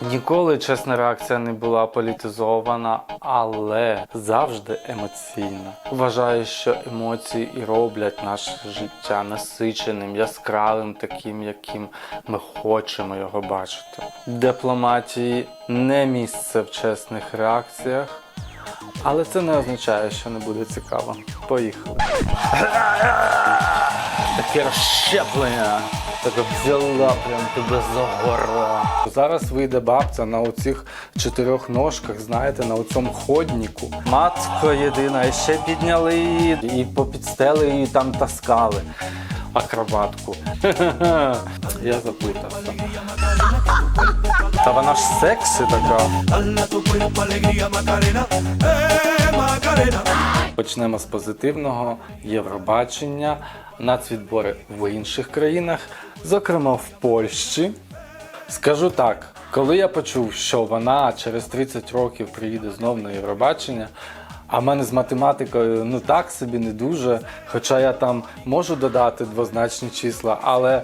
Ніколи чесна реакція не була політизована, але завжди емоційна. Вважаю, що емоції і роблять наше життя насиченим, яскравим, таким, яким ми хочемо його бачити. Дипломатії не місце в чесних реакціях, але це не означає, що не буде цікаво. Поїхали. Таке розщеплення. Така взяла прям тебе за. Зараз вийде бабця на оцих чотирьох ножках, знаєте, на оцьому ходніку. Матко єдина, і ще підняли її, і попідстели її там таскали. Акробатку. Я заплутався. Та вона ж сексі така. Почнемо з позитивного Євробачення, нацвідбори в інших країнах, зокрема в Польщі. Скажу так, коли я почув, що вона через 30 років приїде знов на Євробачення, а в мене з математикою ну так собі не дуже, хоча я там можу додати двозначні числа, але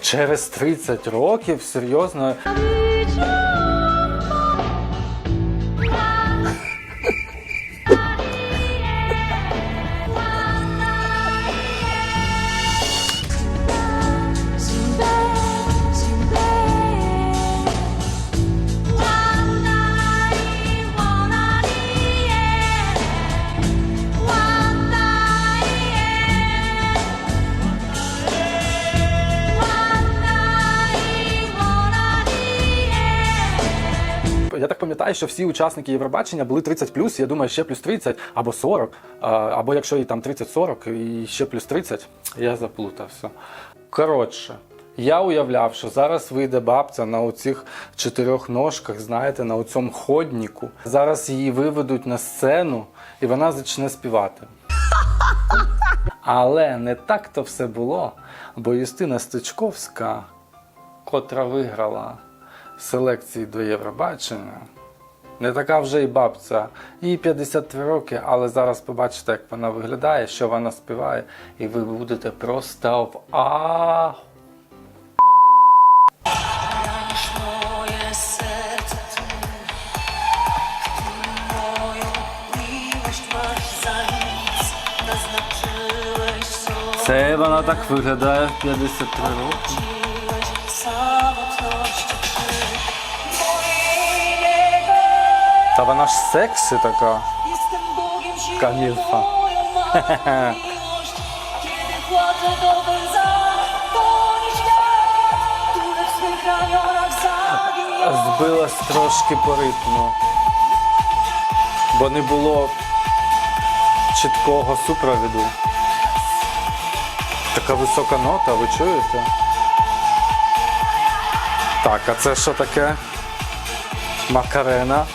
через 30 років серйозно. Так пам'ятаю, що всі учасники Євробачення були 30 я думаю, ще плюс 30 або 40, або якщо і там 30-40, і ще плюс 30, я заплутався. Коротше, я уявляв, що зараз вийде бабця на оцих чотирьох ножках, знаєте, на оцьому ходніку. Зараз її виведуть на сцену і вона почне співати. Але не так то все було, бо Юстина Стечковська, котра виграла селекції до Євробачення, не така вже і бабця. Їй 53 роки, але зараз побачите, як вона виглядає, що вона співає, і ви будете просто в а. Це вона так виглядає в 53 роки. Та вона ж сексі така. zaginie. Збилась трошки по ритму. Бо не було чіткого супровіду. Така висока нота, ви чуєте? Так, а це що таке? Макарена.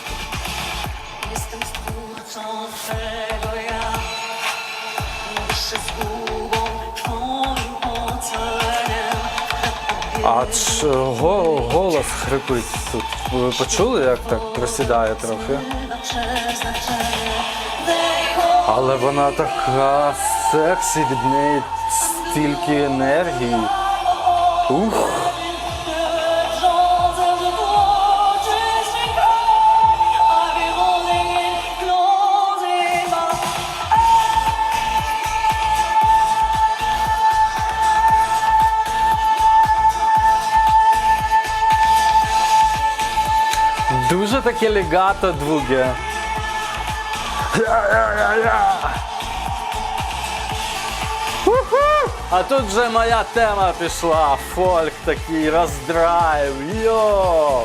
А чого голос хрипить тут? Ви почули, як так просідає трохи? Але вона така сексі, від неї стільки енергії. Ух! Легато двуге. Уху! А тут вже моя тема пішла. Фольк такий роздрайв. Йо!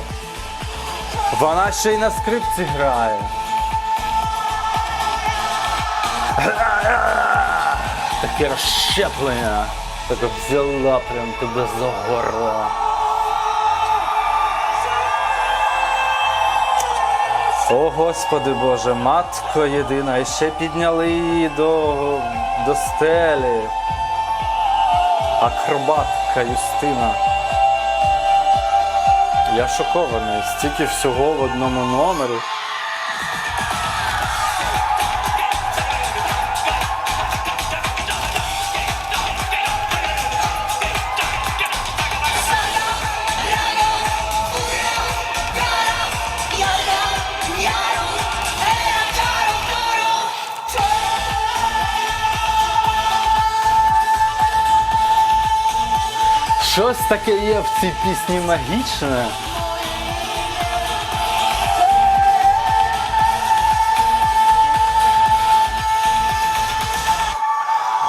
Вона ще й на скрипці грає. Таке розщеплення. Така взяла прям тебе за горло. О Господи Боже, матко єдина, і ще підняли її до, до стелі. Акробатка Юстина. Я шокований, стільки всього в одному номері. Щось таке є в цій пісні магічне.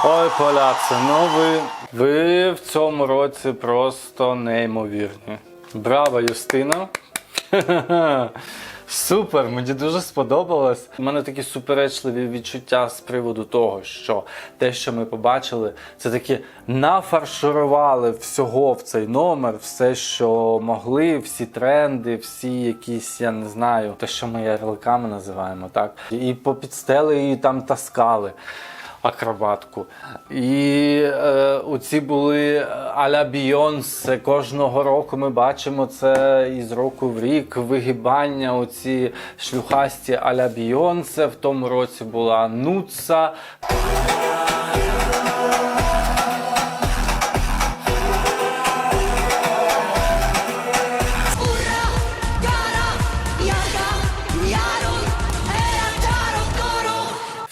Ой, поляці, ну ви, ви в цьому році просто неймовірні. Браво, Юстина! Супер, мені дуже сподобалось. У мене такі суперечливі відчуття з приводу того, що те, що ми побачили, це таки нафарширували всього в цей номер, все, що могли, всі тренди, всі якісь, я не знаю, те, що ми ярликами називаємо, так. І попідстели її там таскали акробатку. І е, оці були аля Бійонсе. Кожного року ми бачимо це із року в рік. Вигибання, оці шлюхасті аля Бійонсе. В тому році була Нуца.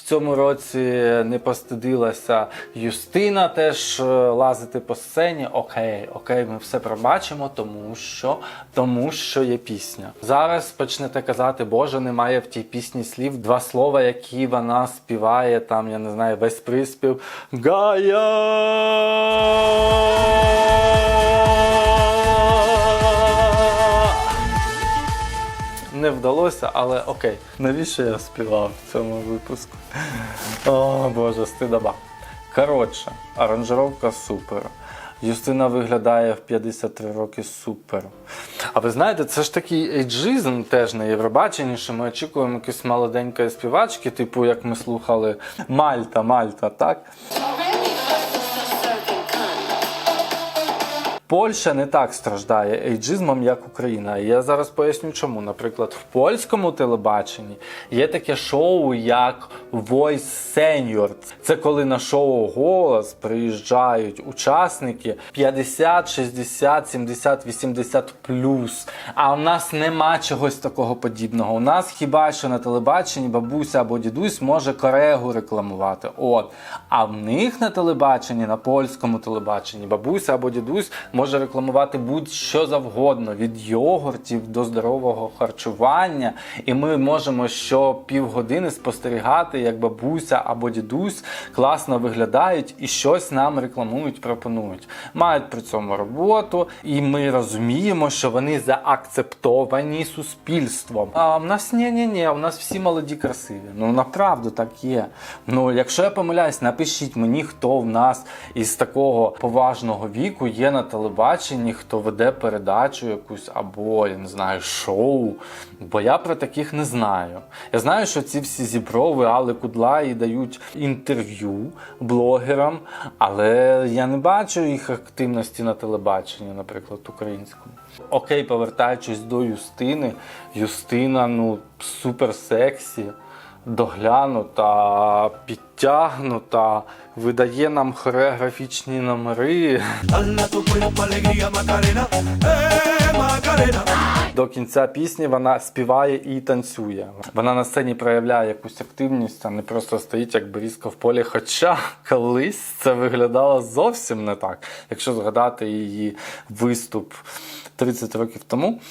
Цьому році не постидилася Юстина теж е, лазити по сцені. Окей, окей, ми все пробачимо, тому що, тому що є пісня. Зараз почнете казати, Боже, немає в тій пісні слів два слова, які вона співає, там, я не знаю, весь приспів. Гая! Не вдалося, але окей. Навіщо я співав в цьому випуску? О, Боже, стидоба. Коротше, аранжировка супер. Юстина виглядає в 53 роки супер. А ви знаєте, це ж такий ейджизм теж на Євробаченні, що ми очікуємо якоїсь молоденької співачки, типу як ми слухали Мальта, Мальта, так? Польща не так страждає ейджизмом, як Україна. І я зараз поясню, чому. Наприклад, в польському телебаченні є таке шоу, як Voice Senior. Це коли на шоу голос приїжджають учасники 50, 60, 70, 80 плюс. А у нас нема чогось такого подібного. У нас хіба що на телебаченні бабуся або дідусь може корегу рекламувати. От. А в них на телебаченні, на польському телебаченні, бабуся або дідусь може рекламувати будь-що завгодно, від йогуртів до здорового харчування. І ми можемо що півгодини спостерігати, як бабуся або дідусь класно виглядають і щось нам рекламують, пропонують. Мають при цьому роботу, і ми розуміємо, що вони заакцептовані суспільством. А в нас ні, ні, ні, у нас всі молоді красиві. Ну направду так є. Ну, якщо я помиляюсь, напишіть мені, хто в нас із такого поважного віку є на телебаченні, хто веде передачу якусь або я не знаю, шоу. Бо я про таких не знаю. Я знаю, що ці всі зіброви, але кудлаї дають інтерв'ю блогерам, але я не бачу їх активності на телебаченні, наприклад, українському. Окей, повертаючись до Юстини, Юстина ну супер сексі доглянута, підтягнута, видає нам хореографічні номери. Eh. До кінця пісні вона співає і танцює. Вона на сцені проявляє якусь активність, а не просто стоїть як берізка в полі. Хоча колись це виглядало зовсім не так. Якщо згадати її виступ 30 років тому.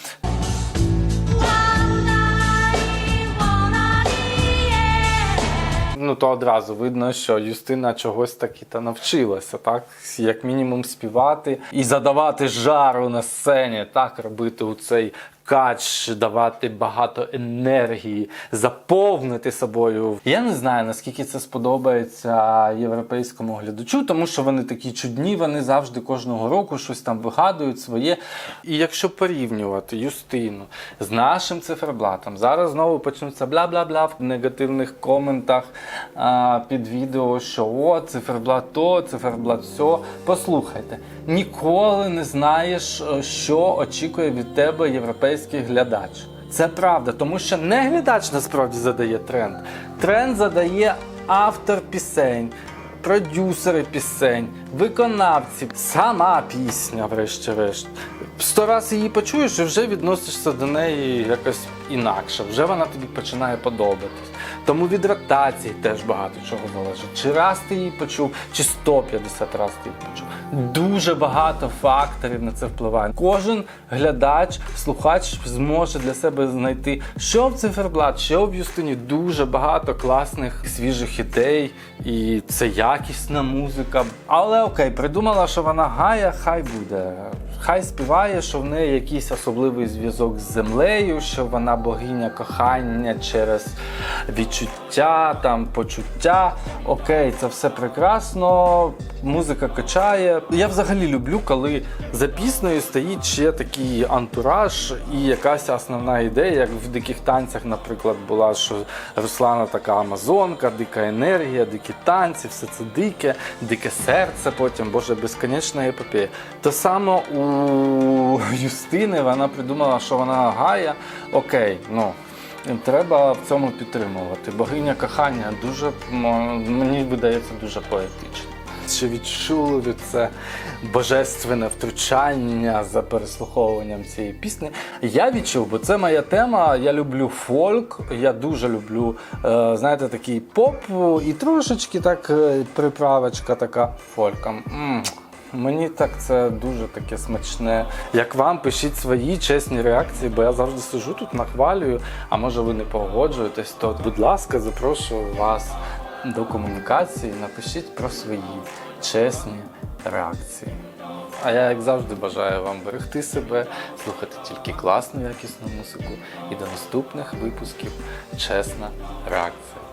Ну, то одразу видно, що Юстина чогось таки та навчилася, так? Як мінімум співати і задавати жару на сцені, так робити у цей кач, давати багато енергії, заповнити собою. Я не знаю, наскільки це сподобається європейському глядачу, тому що вони такі чудні, вони завжди кожного року щось там вигадують своє. І якщо порівнювати Юстину з нашим циферблатом, зараз знову почнуться бла-бла-бла в негативних коментах а, під відео, що о, циферблат то, циферблат сьо. Послухайте, ніколи не знаєш, е, що очікує від тебе європейський глядач. Це правда, тому що не глядач насправді задає тренд. Тренд задає автор пісень. Продюсери пісень, виконавці, сама пісня, врешті-решт. Сто раз її почуєш і вже відносишся до неї якось інакше. Вже вона тобі починає подобатись. Тому від ротації теж багато чого залежить. Чи раз ти її почув, чи 150 разів ти її почув. Дуже багато факторів на це впливає. Кожен глядач, слухач зможе для себе знайти, що в циферблат, що в Юстині. Дуже багато класних свіжих ідей, і це якісна музика. Але окей, придумала, що вона гая, хай буде. Хай співає, що в неї якийсь особливий зв'язок з землею, що вона богиня кохання через відчуття, там почуття. Окей, це все прекрасно. Музика качає. Я взагалі люблю, коли за піснею стоїть ще такий антураж і якась основна ідея, як в диких танцях, наприклад, була, що Руслана така амазонка, дика енергія, дикі танці, все це дике, дике серце потім, боже, безконечна епопея. То саме у Юстини вона придумала, що вона гая. Окей, ну. Треба в цьому підтримувати. Богиня кохання дуже мені видається дуже поетично. Чи відчули ви це божественне втручання за переслуховуванням цієї пісні? Я відчув, бо це моя тема. Я люблю фольк, я дуже люблю, е, знаєте, такий поп і трошечки так е, приправочка така фольком. Мені так це дуже таке смачне. Як вам пишіть свої чесні реакції, бо я завжди сижу тут, нахвалюю. А може ви не погоджуєтесь, то будь ласка, запрошую вас до комунікації. Напишіть про свої чесні реакції. А я, як завжди, бажаю вам берегти себе, слухати тільки класну якісну музику. І до наступних випусків чесна реакція.